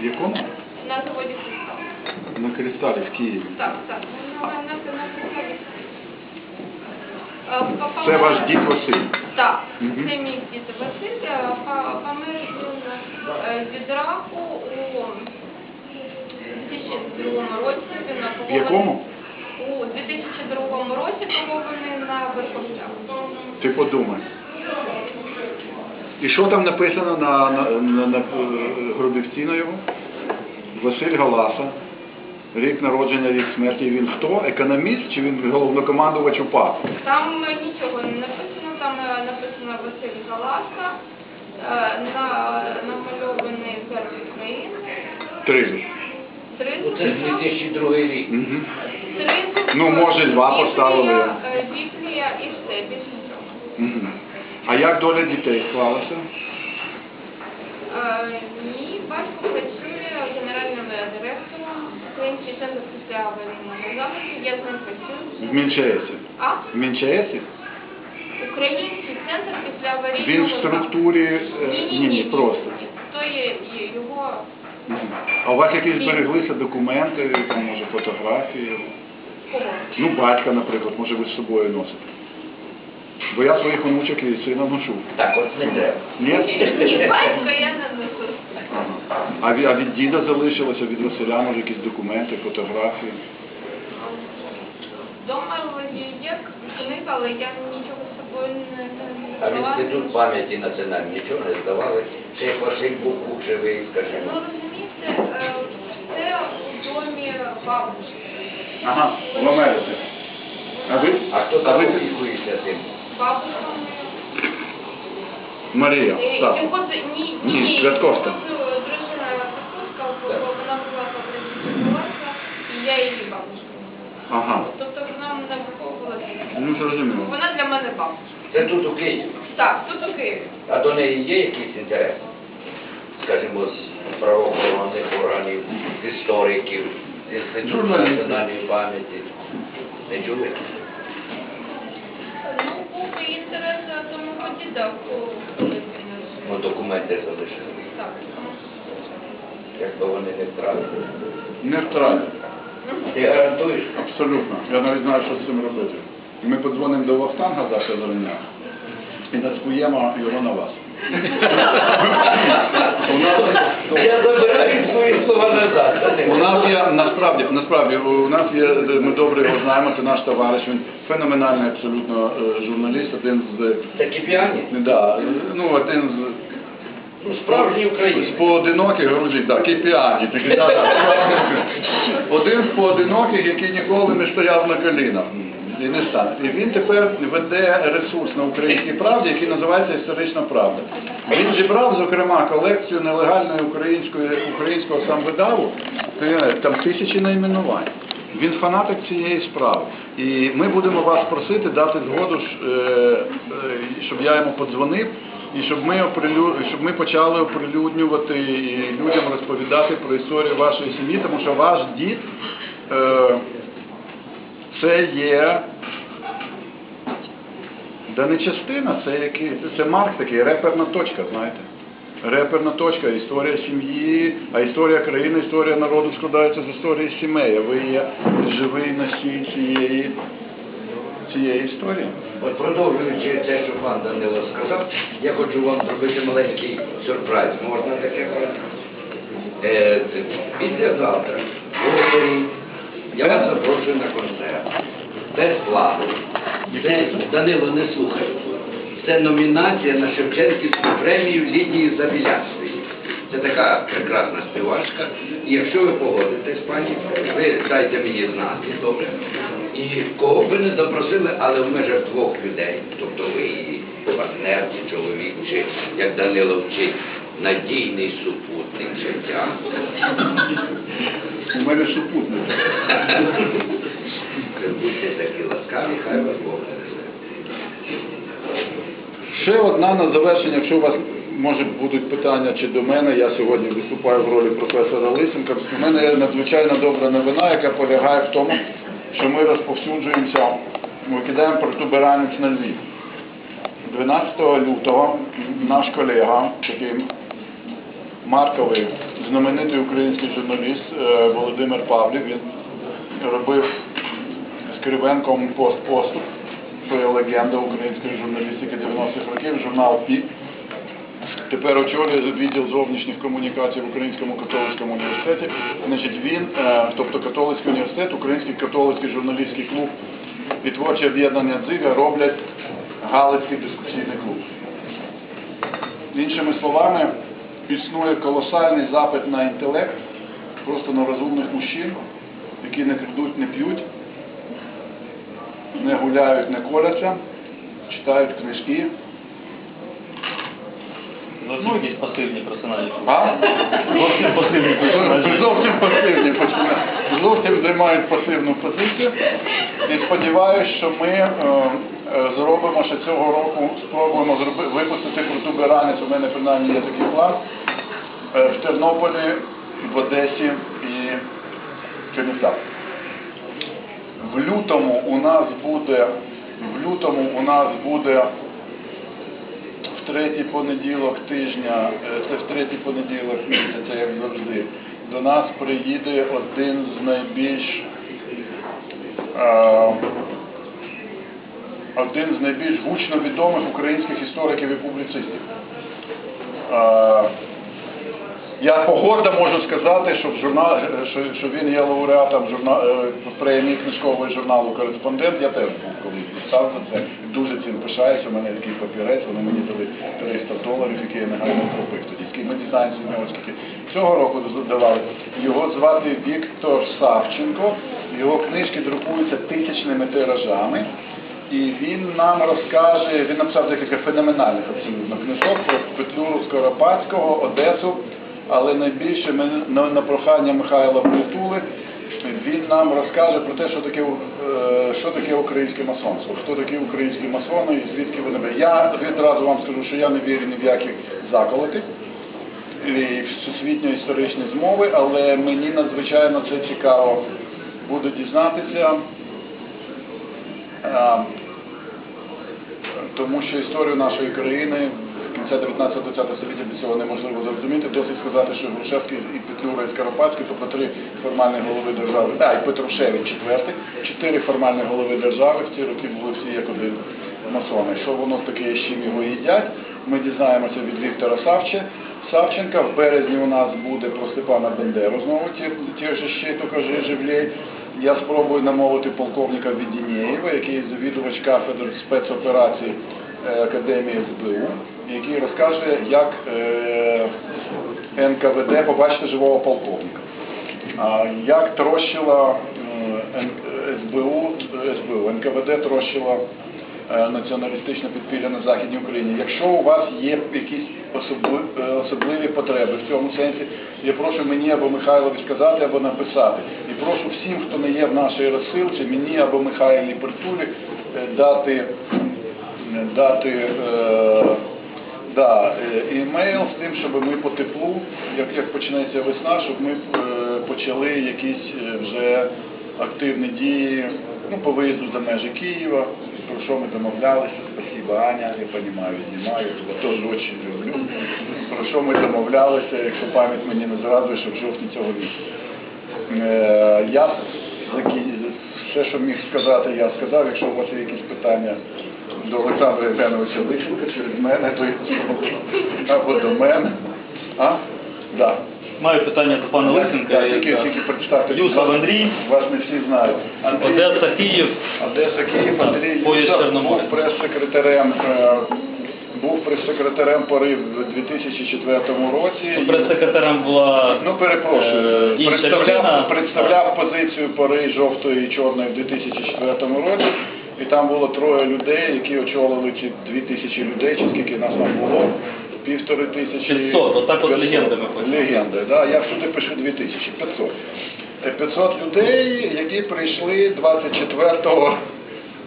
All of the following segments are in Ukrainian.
В якому? На заводі «Кристал». На Кристалі в Києві. Так, так. На, на, на, на. Е, Це ваш дід Василь. Так, це мій дід Василь. Помер е, від раку у 2002 році. Він В похований- якому? У 2002 році похований на Верховцях. Ти подумай. І що там написано на, на, на, на е, гробівці на його? Василь Галаса. Рік народження, рік смерті. Він хто? Економіст чи він головнокомандувач УПА? Там нічого не написано, там е, написано Василь Галаска, е, на, намальований герб України, Три. три Це 2002 рік. Угу. Ну, може, два поставили. е, Біблія і все, більше нічого. Угу. А як доля дітей склалася? Е, Мій батько працює генеральним директором Український центр після аварійного захисту, я з ним працюю. В Мінчаєсі. А? В Мінчаєсі? Український центр після аварійного Він в структурі... е, Ні, Ні, ні, просто. То є є його Мгм. А у вас якісь збереглися документи, там, може, фотографії? кого? Ну, батька, наприклад, може ви з собою носите. Бо я своїх онучок і сина ношу. Так, от не треба. Ні? Батько я не. Ага. А від, а від діда залишилося, від Василя, може, якісь документи, фотографії. Дома є книга, але я нічого з собою не, А в брала. інститут пам'яті національної нічого не здавали. Ще як Василь був живий, Ну, скажімо. розумієте, е, це у домі бабушки. Ага, в Америці. А ви? А хто а там ви? опікується тим? Бабушка Марія, моя. так. Е, ні, Ні, ні, Святковська. Дружина Святковська, Так. вона була і я її бабушка. Ага. Тобто вона мене виховувала. Ну, зрозуміло. Вона для мене бабушка. Це тут у Києві. Так, тут у Києві. А до неї є якийсь інтерес? Скажімо, з правоохоронних органів, з істориків, з інституту національної пам'яті. Не чули? Ну, був і інтерес до мого діда, Ну, документи залишили. Так. Якби вони не втратили. Не втратили. Ти гарантуєш? Абсолютно. Я навіть знаю, що з цим робити. Ми подзвонимо до Вахтанга завтра зрання і наспуємо його на вас. У нас, У нас є насправді, насправді у нас є, ми добре його знаємо, це наш товариш, він феноменальний абсолютно е, журналіст, один з Такі п'яні? да, ну один з Ну, справжні з поодиноких грузить, так, такі, да, да. один з поодиноких, який ніколи не стояв на колінах. І не стане. І він тепер веде ресурс на українській правді, який називається Історична правда. Він зібрав, зокрема, колекцію нелегальної української українського самвидаву, Е, там тисячі найменувань. Він фанатик цієї справи. І ми будемо вас просити дати згоду, е, е, щоб я йому подзвонив, і щоб ми, оприлю... щоб ми почали оприлюднювати і людям розповідати про історію вашої сім'ї, тому що ваш дід це є. Да не частина, це який, це марк такий, реперна точка, знаєте. Реперна точка, історія сім'ї, а історія країни, історія народу складається з історії сімей, а ви є живий носій цієї, цієї історії. От продовжуючи те, що пан Данило сказав, я хочу вам зробити маленький сюрприз. Можна таке? Е, Післязавтра, ввечері, я вас запрошую на концерт. Безплатно. Це, Данило, не слухай. Це номінація на Шевченківську премію Лідії Забіляцької. Це така прекрасна співачка. І якщо ви погодитесь, пані, ви дайте мені знати, добре? І кого б не запросили, але в межах двох людей, тобто ви і партнер, чи чоловік, чи як Данило вчить, надійний супутник життя. У мене супутник. Будьте такі ласкаві, хай вас Бог. Ще одна на завершення, якщо у вас може будуть питання чи до мене, я сьогодні виступаю в ролі професора Лисенка. У мене є надзвичайно добра новина, яка полягає в тому, що ми розповсюджуємося, ми кидаємо протуберанець на Львів. 12 лютого наш колега, такий Марковий, знаменитий український журналіст е, Володимир Павлів. Він робив з Кривенком пост-поступ. Це є легенда української журналістики 90-х років, журнал «Пік». Тепер очолює відділ зовнішніх комунікацій в Українському католицькому університеті. Значить, він, е, тобто католицький університет, Український католицький журналістський клуб і творче об'єднання Дзига роблять Галицький дискусійний клуб. Іншими словами, існує колосальний запит на інтелект, просто на розумних мужчин, які не крадуть, не п'ють, не гуляють, не коляться, читають книжки. Зовсім якісь пасивні персонажі. А? Зовсім пасивні персонажі. Зовсім пасивні. Зовсім займають пасивну позицію. І сподіваюся, що ми е, зробимо ще цього року, спробуємо зроби, випустити круту беранець, у мене принаймні є такий план, е, в Тернополі, в Одесі і в Чернівцях. В лютому у нас буде, в лютому у нас буде в третій понеділок тижня, е, це в третій понеділок місяця, як завжди, до нас приїде один з найбільш е, один з найбільш гучно відомих українських істориків і публіцистів. Я погода можу сказати, що, в журнал, що, що він є лауреатом журнал, е, премії книжкового журналу Кореспондент. Я теж був колись писав за це. Дуже цим пишаюся. У мене такий папірець, вони мені дали 300 доларів, які я негайно купив тоді. Ми дізнаємося з нього скільки. Цього року давали. Його звати Віктор Савченко. Його книжки друкуються тисячними тиражами. І він нам розкаже, він написав декілька феноменальних абсолютно книжок про Петлюру Скоропадського, Одесу, але найбільше ми на, на прохання Михайла Притули він нам розкаже про те, що таке, е, що таке українське масонство, хто такі українські масони і звідки вони беруть. Я відразу вам скажу, що я не вірю ні в які заколоти і всесвітньо історичні змови, але мені надзвичайно це цікаво буде дізнатися. Е, тому що історію нашої країни кінця 19-20 століття без цього неможливо зрозуміти. Досить сказати, що Грушевський і Петлюра і Скоропадський, тобто три формальні голови держави, а, і Петрушевич четвертий, чотири формальні голови держави, в ці роки були всі як один масони. Що воно таке, з чим його їдять, ми дізнаємося від Віктора Савче. Савченка. В березні у нас буде про Степана Бендеру знову ті, ті ж ще тільки Живлєй. Я спробую намовити полковника Відінєєва, який завідувач кафедр спецоперацій е, Академії СБУ, який розкаже, як е, НКВД побачити живого полковника. Як трощила е, СБУ, СБУ, НКВД трощила націоналістичне підпілля на Західній Україні. Якщо у вас є якісь е, особливі потреби в цьому сенсі, я прошу мені або Михайлові сказати, або написати. І прошу всім, хто не є в нашій розсилці, мені або Михайлі Притулі е, дати, е, дати е, е, імейл з тим, щоб ми по теплу, як, як почнеться весна, щоб ми е, почали якісь е, вже активні дії ну, по виїзду за межі Києва, про що ми домовлялися. Спасибо, Аня, я розумію, знімаю, я теж дуже люблю. Про що ми домовлялися, якщо пам'ять мені не зрадує, що в жовтні цього місяця. Е, Я все, що міг сказати, я сказав. Якщо у вас є якісь питання до Олександра Євгеновича Лисенка через мене, то я або до мене. А? Да. Маю питання до пана Лисенка. Так, тільки, тільки представте. Юсов Андрій, Вас не всі знають. Андрій, Одеса, Київ. Одеса, Київ, Андрій Поїзд Юсов Чорноморськ. був прес-секретарем, е, був прес-секретарем порив в 2004 році. Прес-секретарем була Ну, перепрошую, Е, представляв, представляв позицію пори жовтої і чорної в 2004 році, і там було троє людей, які очолили ці дві тисячі людей, чи скільки нас там було, півтори тисячі. 500, отак от легендами ходять. Легенди, да, я всюди пишу дві тисячі, 500. Е, 500 людей, які прийшли 24-го,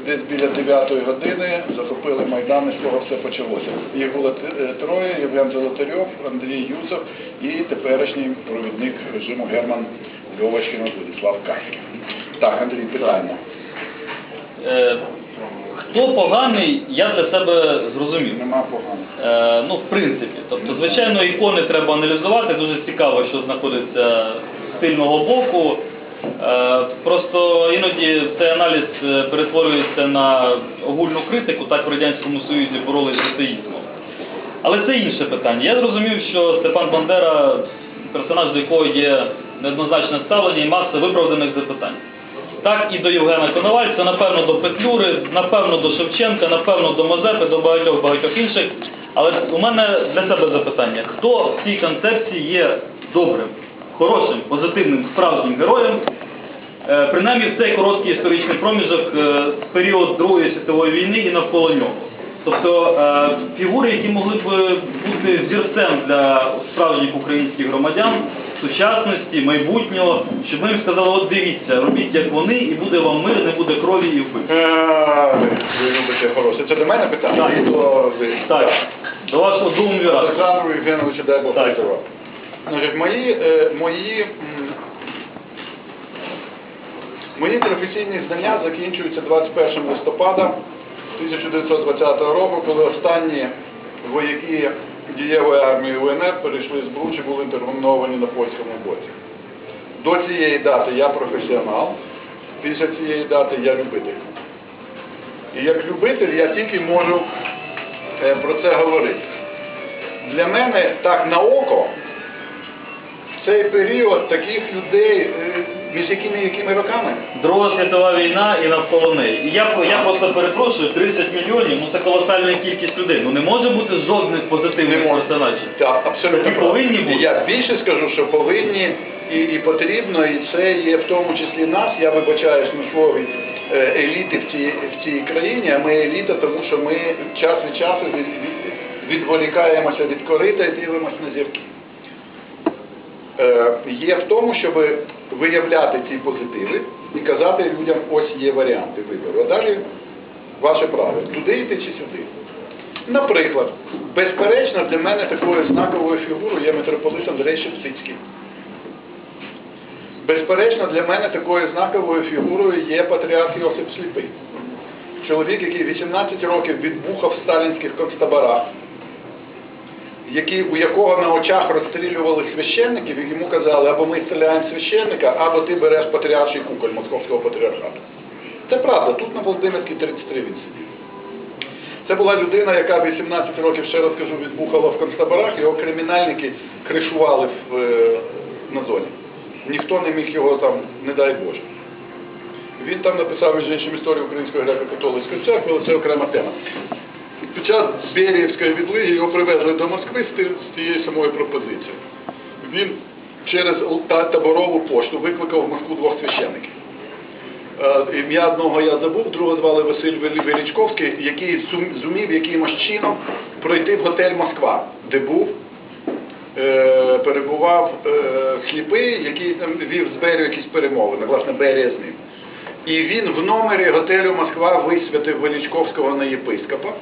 десь біля 9-ї години, захопили Майдан, і з того все почалося. Їх було е, троє, Євген Золотарьов, Андрій Юсов і теперішній провідник режиму Герман Льовочкин Владислав Каськів. Так, Андрій, питання. Хто поганий, я для себе зрозумів. Нема поганих. Е, ну, в принципі. Тобто, звичайно, ікони треба аналізувати. Дуже цікаво, що знаходиться з тильного боку. Е, просто іноді цей аналіз е, перетворюється на огульну критику, так в Радянському Союзі боролись з атеїзмом. Але це інше питання. Я зрозумів, що Степан Бандера, персонаж, до якого є неоднозначне ставлення і маса виправданих запитань. Так і до Євгена Коновальця, напевно, до Петлюри, напевно, до Шевченка, напевно, до Мазепи, до багатьох багатьох інших. Але у мене для себе запитання: хто в цій концепції є добрим, хорошим, позитивним, справжнім героєм? Е, Принаймні в цей короткий історичний проміжок е, період Другої світової війни і навколо нього. Тобто е, фігури, які могли б бути взірцем для справжніх українських громадян, сучасності, майбутнього, щоб ми їм сказали, от дивіться, робіть як вони, і буде вам мир, не буде крові і вбивств. Е, Ви любите хороше. Це до мене питання? Так. І до ви- Так, до вашого думвіра. Олександру Євгеновичу, дай Бог Так. здоров'я. Значить, мої, е, мої, м, мої професійні знання закінчуються 21 листопада 1920 року, коли останні вояки дієвої армії УНР перейшли з Бучі, були інтерновані на польському боці. До цієї дати я професіонал, після цієї дати я любитель. І як любитель я тільки можу е, про це говорити. Для мене так на око цей період таких людей, е, між якими якими роками? Друга світова війна і навколо неї. І я, я просто перепрошую, 30 мільйонів, ну це колосальна кількість людей. Ну не може бути жодних позитивних персонажів. Так, абсолютно. Повинні бути. Я більше скажу, що повинні і, і потрібно, і це є в тому числі нас. Я вибачаюсь на слові е, еліти в цій, в цій країні, а ми еліта, тому що ми час від часу від, від, відволікаємося від корита і дивимося на зірки. Е, є в тому, щоб виявляти ці позитиви і казати людям, ось є варіанти вибору. А далі ваше право, туди йти чи сюди. Наприклад, безперечно, для мене такою знаковою фігурою є митрополит Андрей Шептицький. Безперечно, для мене такою знаковою фігурою є патріарх Йосип Сліпий. Чоловік, який 18 років відбухав в сталінських концтаборах, який, у якого на очах розстрілювали священників, і йому казали, або ми стріляємо священника, або ти береш патріарший куколь Московського патріархату. Це правда, тут на Володимирській 33 він сидів. Це була людина, яка 18 років, ще раз кажу, відбухала в концтаборах, його кримінальники кришували в, е, на зоні. Ніхто не міг його там, не дай Боже. Він там написав між іншим історію Української греко-католицької церкви, але це окрема тема. Під час Беріївської відлиги його привезли до Москви з, тією самою пропозицією. Він через таборову пошту викликав в Москву двох священників. Е, Ім'я одного я забув, другого звали Василь Величковський, який зумів якимось чином пройти в готель Москва, де був, е, перебував е, який там вів з Берію якісь перемовини, власне, Берія з ним. І він в номері готелю Москва висвятив Величковського на єпископа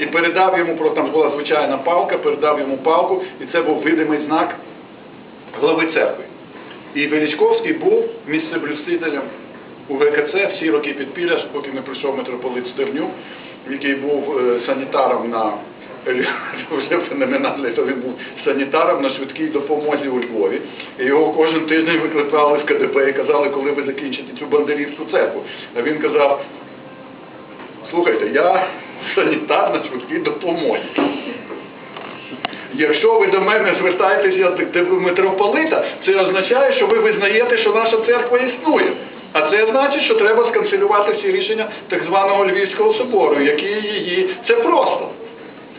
і передав йому, просто там була звичайна палка, передав йому палку, і це був видимий знак глави церкви. І Величковський був місцеблюстителем у ГКЦ всі роки підпілля, поки не прийшов митрополит Стернюк, який був е, санітаром на вже феноменальний, то він був санітаром на швидкій допомозі у Львові. І його кожен тиждень викликали в КДП і казали, коли ви закінчите цю бандерівську церкву. А він казав, слухайте, я санітар на швидкій допомозі. Якщо ви до мене звертаєтеся до митрополита, це означає, що ви визнаєте, що наша церква існує. А це значить, що треба сканцелювати всі рішення так званого Львівського собору, які її. Це просто.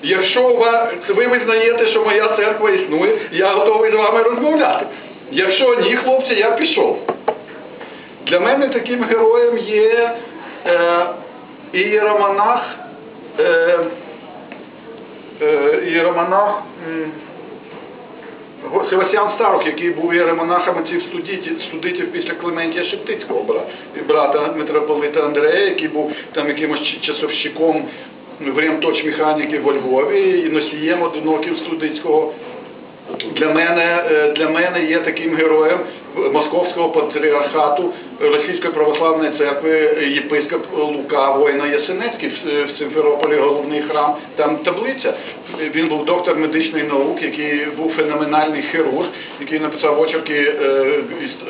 Якщо ви визнаєте, що моя церква існує, я готовий з вами розмовляти. Якщо ні, хлопці, я пішов. Для мене таким героєм є е, ієромонах, е, е, ієромонах Севастьян Старок, який був іеромонахом цих студитів після Клементія Шептицького брата, митрополита Андрея, який був там якимось часовщиком в ремточ-механіки во Львові і носієм одиноків студицького. Для мене, е, для мене є таким героєм Московського патріархату Російської православної церкви єпископ Лука Воїна Ясенецький в Симферополі головний храм. Там таблиця. Він був доктор медичної наук, який був феноменальний хірург, який написав очерки е,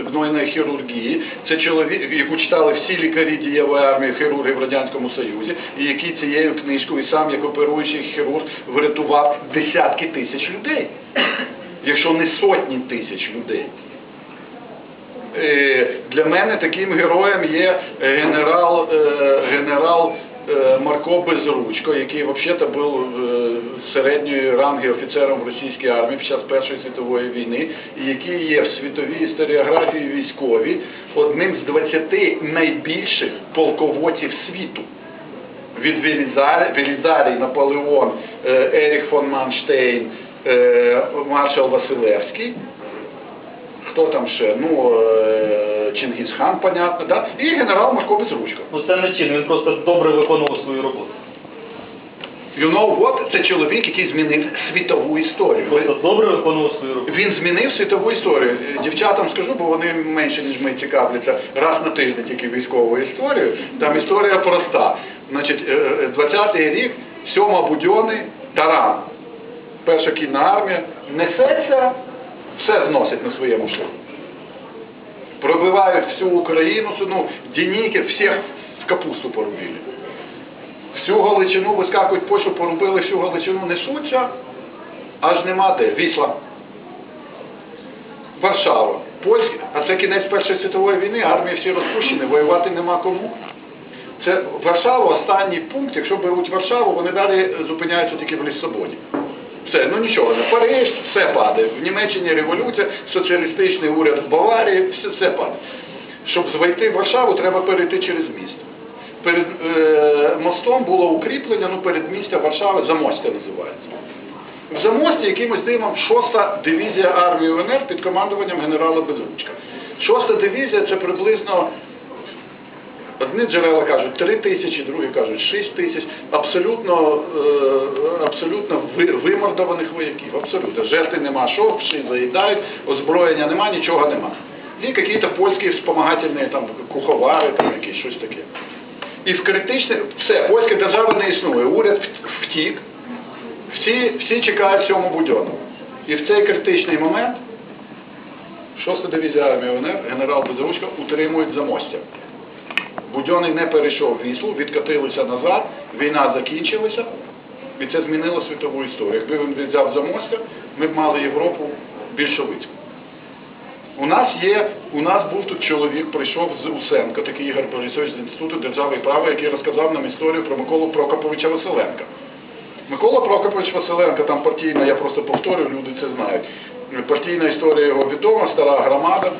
гнойної хірургії. Це чоловік, яку читали всі лікарі дієвої армії хірурги в радянському Союзі, і який цією книжкою сам як оперуючий хірург врятував десятки тисяч людей, якщо не сотні тисяч людей. Е, Для мене таким героєм є генерал, е, генерал е, Марко Безручко, який взагалі був середньої ранги офіцером в російській армії під час Першої світової війни, і який є в світовій історіографії військовій одним з 20 найбільших полководців світу. Від Велізарі, Велізарій, Наполеон, Еріх фон Манштейн, маршал Василевський, хто там ще? Ну, е, Чингісхан, понятно, да? і генерал Марко Безручко. Ну це не чин, він просто добре виконував свою роботу. You know what? Це чоловік, який змінив світову історію. Просто добре виконував свою роботу. Він змінив світову історію. Дівчатам скажу, бо вони менше, ніж ми цікавляться раз на тиждень тільки військовою історією. Там історія проста. Значить, е, е, 20-й рік, сьома будьони, таран. Перша кінна армія несеться, все зносить на своєму шляху. Пробивають всю Україну, ну, Дініки, всіх в капусту порубили. Всю Галичину вискакують почву, порубили всю Галичину, несуться, аж нема де. Вісла. Варшава. Польська, а це кінець Першої світової війни, армії всі розпущені, воювати нема кому. Це Варшава останній пункт, якщо беруть Варшаву, вони далі зупиняються тільки в Ліссабоні. Все, ну нічого, не Париж, все падає. В Німеччині революція, соціалістичний уряд в Баварії, все, все падає. Щоб звойти в Варшаву, треба перейти через місто. Перед е, мостом було укріплення, ну передмістя Варшави, Замостя називається. В Замості якимось дивом 6-та дивізія армії УНР під командуванням генерала Безручка. 6-та дивізія це приблизно, одні джерела кажуть 3 тисячі, другі кажуть 6 тисяч, абсолютно, е, абсолютно вимордованих вояків, абсолютно. Жертви нема, що всі заїдають, озброєння нема, нічого нема. І якісь польські вспомагательні там, куховари, там, якісь щось таке. І в критичне, все, польська держава не існує, уряд втік, всі, всі чекають сьому будьону. І в цей критичний момент 6-та дивізія армії УНР, генерал Безручко, утримують замостя. Будьоний не перейшов віслу, відкатилися назад, війна закінчилася, і це змінило світову історію. Якби він взяв замостя, ми б мали Європу більшовицьку. У нас є, у нас був тут чоловік, прийшов з Усенка, такий Ігор Борисович з Інституту держави і права, який розказав нам історію про Миколу Прокоповича Василенка. Микола Прокопович Василенко, там партійна, я просто повторю, люди це знають. Партійна історія його відома, стара громада.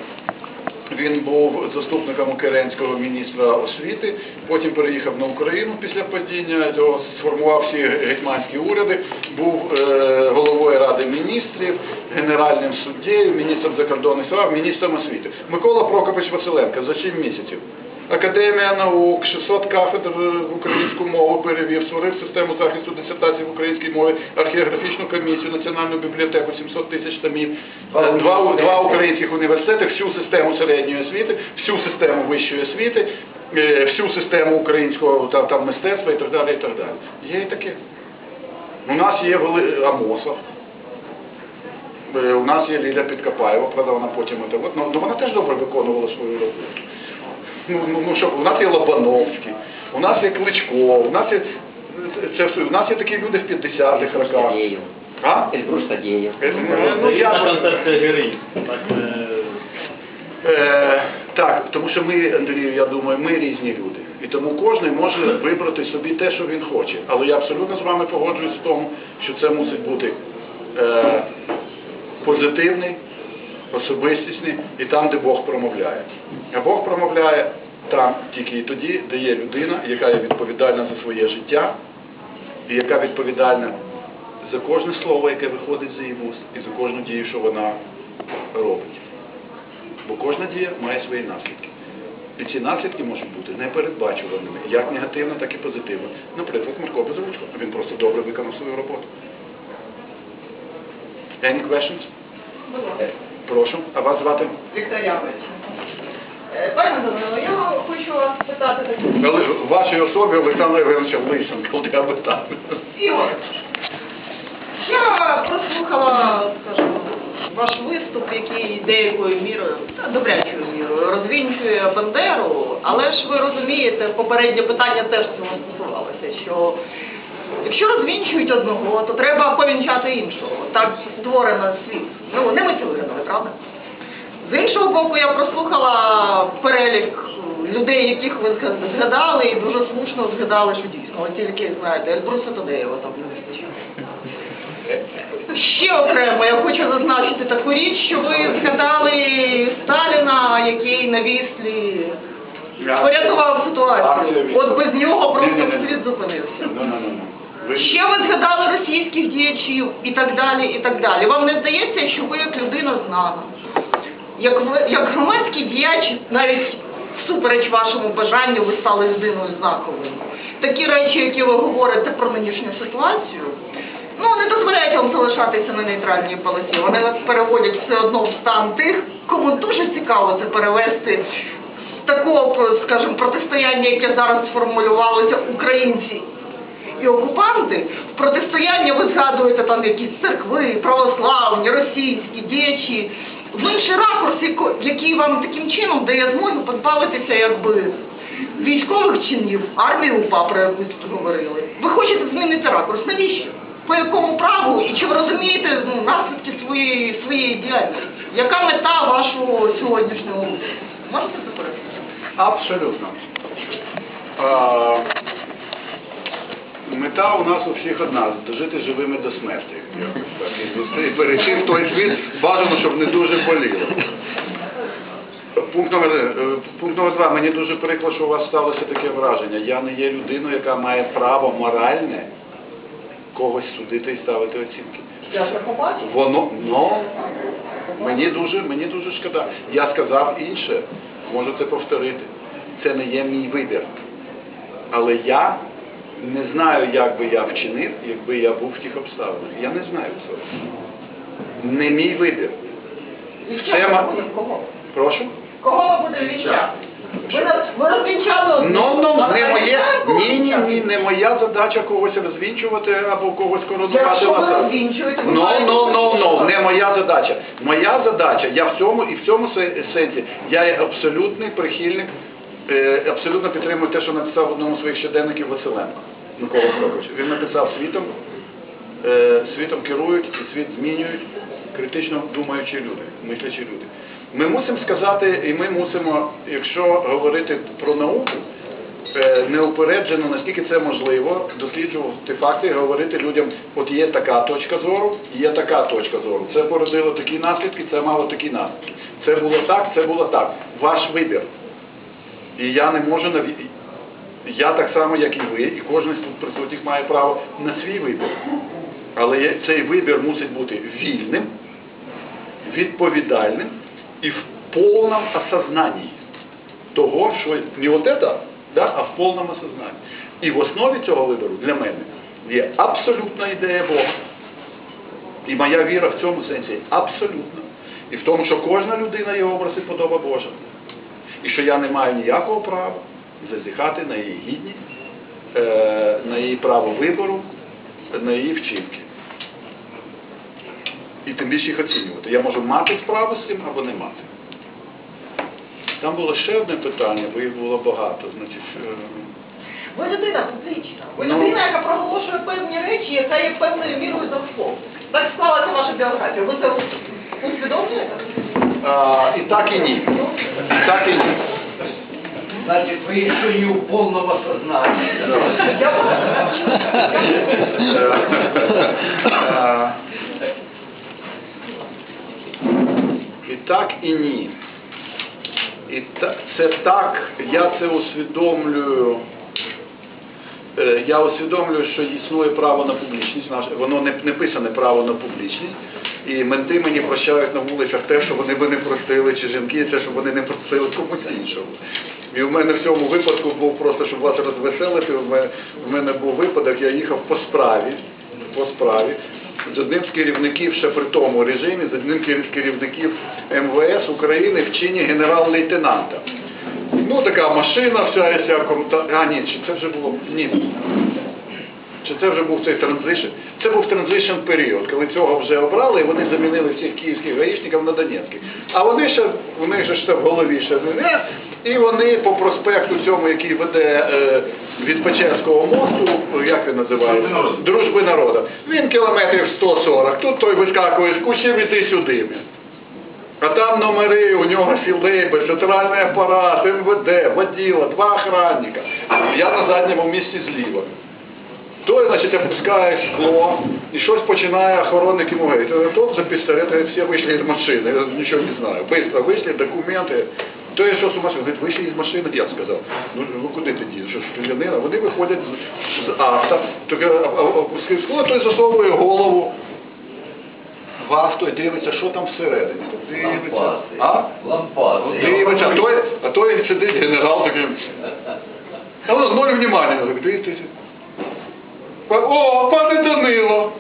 Він був заступником Керенського міністра освіти, потім переїхав на Україну після падіння, цього сформував всі гетьманські уряди, був е, головою Ради міністрів, генеральним суддєю, міністром закордонних справ, міністром освіти. Микола Прокопич Василенко за 7 місяців. Академія наук, 600 кафедр в українську мову перевів, створив систему захисту дисертацій в українській мові, археографічну комісію, національну бібліотеку, 700 тисяч томів, е, два, два українських університети, всю систему середньої освіти, всю систему вищої освіти, е, всю систему українського там, там, мистецтва і так далі. І так далі. Є і таке. У нас є Вели... Амосов. Е, У нас є Ліля Підкопаєва, правда, вона потім от, ну, ну, вона теж добре виконувала свою роботу. Ну, ну, ну що, у нас є Лобановський, у нас є Кличко, у нас є це все, у нас є такі люди в 50-х роках. А? Эльбрус Фадеев. Е, Ну, я, е, Е, так, тому що ми, Андрію, я думаю, ми різні люди. І тому кожен може вибрати собі те, що він хоче. Але я абсолютно з вами погоджуюсь в тому, що це мусить бути е, позитивний, особистісний і там, де Бог промовляє. А Бог промовляє там тільки і тоді, де є людина, яка є відповідальна за своє життя, і яка відповідальна за кожне слово, яке виходить з її вуст, і за кожну дію, що вона робить. Бо кожна дія має свої наслідки. І ці наслідки можуть бути непередбачуваними, як негативно, так і позитивно. Наприклад, Марко Безручко. Він просто добре виконав свою роботу. Any questions? Прошу, а вас звати? Вікторіанович. Е, Пане Данило, я хочу вас питати таке. Але в вашій особі Олександра Євгеновича Лисенко, я би так. Ігор, я прослухала, скажімо, ваш виступ, який деякою мірою, та добрячою мірою, розвінчує Бандеру, але ж ви розумієте, попереднє питання теж цього стосувалося, що якщо розвінчують одного, то треба повінчати іншого. Так створено світ. Ну, не ми це вигадали, правда? З іншого боку, я прослухала перелік людей, яких ви згадали, і дуже слушно згадали, що дійсно, от тільки, знаєте, Ельбруса Тадеєва там не вистачає. Ще окремо я хочу зазначити таку річ, що ви згадали Сталіна, який на віслі порятував ситуацію. От без нього просто світ зупинився. Ще ви згадали російських діячів і так далі, і так далі. Вам не здається, що ви як людина знана, як ви як громадський діяч, навіть всупереч вашому бажанню, ви стали людиною знаковою. Такі речі, які ви говорите про нинішню ситуацію, ну не дозволяють вам залишатися на нейтральній полосі. Вони вас переводять все одно в стан тих, кому дуже цікаво це перевести такого, скажімо, протистояння, яке зараз сформулювалося українці і окупанти, в протистояння ви згадуєте там якісь церкви, православні, російські, діячі, в інший ракурс, яко- який вам таким чином дає змогу позбавитися якби військових чинів, армії УПА, про яку тут говорили. Ви хочете змінити ракурс. Навіщо? По якому праву і чи ви розумієте ну, наслідки своєї, своєї діяльності? Яка мета вашого сьогоднішнього? Можете це? Абсолютно. Мета у нас у всіх одна дожити живими до смерті. І- перейти в той світ бажано, щоб не дуже боліло. Пункт номер, е, пункт номер два. Мені дуже прикро, що у вас сталося таке враження. Я не є людиною, яка має право моральне когось судити і ставити оцінки. Я. Воно, ну, мені дуже, мені дуже шкода. Я сказав інше, можу це повторити. Це не є мій вибір. Але я не знаю, як би я вчинив, якби я був в тих обставинах. Я не знаю цього. Не мій вибір. Це ма- кого? Прошу? Кого ви будете вінчати? Ви, розвінчали. Ну, ну, не моє, ні, ні, ні, не моя задача когось розвінчувати або когось коронувати Якщо ви назад. розвінчуєте, ви Ну, маєте ну, ну, ну, не моя задача. Моя задача, я в цьому і в цьому се- сенсі, я є абсолютний прихильник, абсолютно підтримую те, що написав в одному з своїх щоденників Василенко Микола Прокопович. Він написав світом, е, світом керують і світ змінюють критично думаючі люди, мислячі люди. Ми мусимо сказати, і ми мусимо, якщо говорити про науку, е, неупереджено, наскільки це можливо, досліджувати факти і говорити людям, от є така точка зору, є така точка зору. Це породило такі наслідки, це мало такі наслідки. Це було так, це було так. Ваш вибір. І я не можу наві... Я так само, як і ви, і кожен з тут присутніх має право на свій вибір. Але цей вибір мусить бути вільним, відповідальним і в повному осознанні того, що не от это, да, а в повному осознанні. І в основі цього вибору для мене є абсолютна ідея Бога. І моя віра в цьому сенсі абсолютна. І в тому, що кожна людина є образ і подоба Божа. І що я не маю ніякого права зазіхати на її гідність, е, на її право вибору, на її вчинки. І тим більше їх оцінювати. Я можу мати справу з цим або не мати. Там було ще одне питання, бо їх було багато. Значить, е, Ви людина фізична. Ви Ну. людина, яка проголошує певні речі, яка є певною мірою за завком. Так склалася ваша біографія. Ви це усвідомлюєте? А, і так і ні. І так і ні. Значит, вы еще не в полном осознании. Е, І так і ні. І це так, я це усвідомлюю. Е, Я усвідомлюю, що існує право на публічність, воно не, не писане право на публічність. І менти мені прощають на вулицях те, що вони би не простили, чи жінки, те, що вони не простили комусь іншому. І в мене в цьому випадку був просто, щоб вас розвеселити, в мене, був випадок, я їхав по справі, по справі, з одним з керівників ще при тому режимі, з одним з керівників МВС України в чині генерал-лейтенанта. Ну, така машина вся, вся крута. А, ні, чи це вже було. Ні. Чи це вже був цей транзишн? Це був транзишн період, коли цього вже обрали, і вони замінили всіх київських гаїшників на донецьких. А вони ще, у них же ще в голові ще не, і вони по проспекту цьому, який веде е, від Печерського мосту, як він називається? Дружби народу. Він кілометрів 140. Тут той вискакує з кущів іди сюди. А там номери, у нього філейби, центральний апарат, МВД, воділа, два охранника. Я на задньому місці зліва. Значить, опускає скло, і щось починає охоронник йому говорити. Тот за пістолет, всі вийшли з машини, я нічого не знаю. Быстро вийшли, документи. То я що з машини? Говорить, вийшли з машини, я сказав. Ну, ну куди ти дієш? Що ж стрілянина? Вони виходять з, з авто, тільки опускає скло, той засовує голову в авто і дивиться, що там всередині. Дивиться. А? Лампади. Дивиться, а той, а той сидить генерал такий. А воно з ноль внимання. Так, дивиться. О, пане Данило!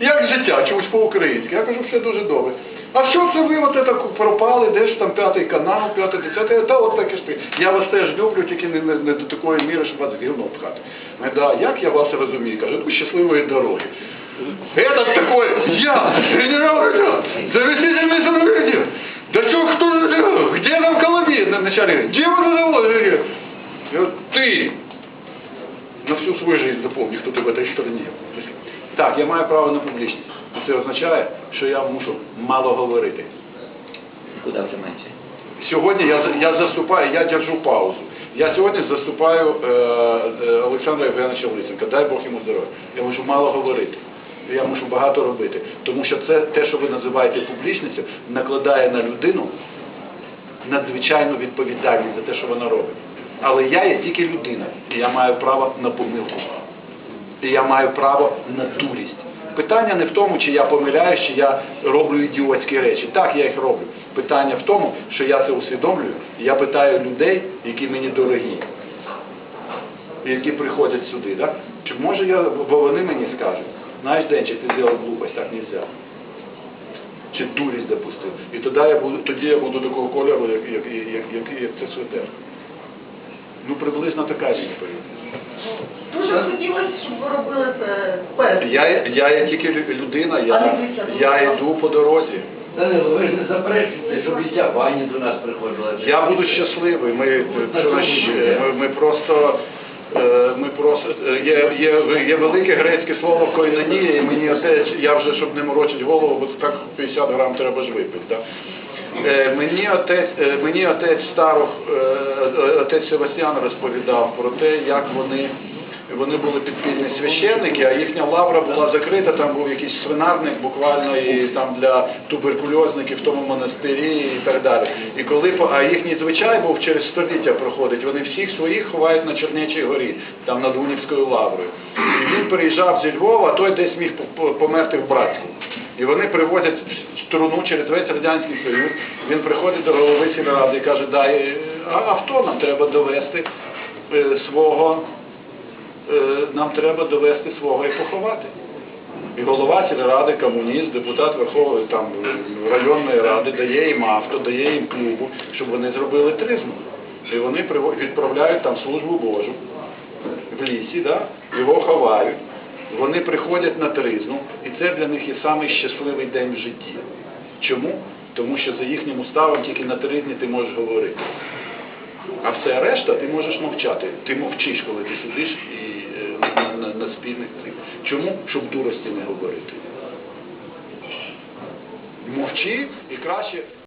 Як життя? Чомусь по-українськи. Я кажу, все дуже добре. А що це ви от це пропали, де ж там п'ятий канал, п'ятий, десятий, та от таке спить. Я вас теж люблю, тільки не, не, не до такої міри, щоб вас гівно пхати. Ми, да, як я вас розумію? Кажу, ну щасливої дороги. Этот такой, я, генерал, я, заместитель самовидения. Да что, кто, где там Коломин на начале? Где вы заводы? Я говорю, ты, на всю свою жизнь запомни, хто ти в этой стране. Так, я маю право на публічність. Це означає, що я мушу мало говорити. Куди вже менше? Сьогодні я, я заступаю, я держу паузу. Я сьогодні заступаю е, е, Олександра Євгеновича Лисенка, дай Бог йому здоров'я. Я мушу мало говорити. Я мушу багато робити. Тому що це те, що ви називаєте публічністю, накладає на людину надзвичайну відповідальність за те, що вона робить. Але я є тільки людина, і я маю право на помилку. І я маю право на дурість. Питання не в тому, чи я помиляюсь, чи я роблю ідіотські речі. Так, я їх роблю. Питання в тому, що я це усвідомлюю. і Я питаю людей, які мені дорогі, які приходять сюди. Да? Чи може я, бо вони мені скажуть, знаєш, Денчик, ти зробив глупость, так не можна. Чи дурість допустив. І тоді я буду, тоді я буду такого кольору, як, як, як, як, як це свете. Ну, приблизно така відповідь. Дуже хотілося, щоб ви робили це першим. Я, я є тільки лю- людина, я, я йду по дорозі. Данило, ви ж не заперечуєте, щоб і ця Ваня до нас приходила. Я буду щасливий. Ми, вчора ще- ми, ми просто. е, Ми просто е, є, є, є велике грецьке слово койнонія, і мені отець, я вже щоб не морочити голову, бо так 50 грам треба ж випити. Да? Е, Мені отець, е, мені отець Старох, е, отець Севастьян розповідав про те, як вони вони були підпільні священники, а їхня лавра була закрита, там був якийсь свинарник буквально і там для туберкульозників в тому монастирі і так далі. І коли а їхній звичай був через століття проходить, вони всіх своїх ховають на Чернечій горі, там над Унівською лаврою. І він приїжджав зі Львова, а той десь міг по- по- померти в Братську. І вони приводять струну через весь Радянський Союз. Він приходить до голови сільради і каже, дай а авто нам треба довести е, свого е, нам треба довести свого і поховати. І голова сільради, комуніст, депутат Верховної там е, районної ради дає їм авто, дає їм клубу, щоб вони зробили тризну. І вони відправляють там службу Божу в лісі, да? його ховають. Вони приходять на тризну, і це для них є самий щасливий день в житті. Чому? Тому що за їхнім уставом тільки на тризні ти можеш говорити. А все решта ти можеш мовчати. Ти мовчиш, коли ти сидиш і е, на, на, на спільних цих. Чому? Щоб дурості не говорити. Мовчи і краще.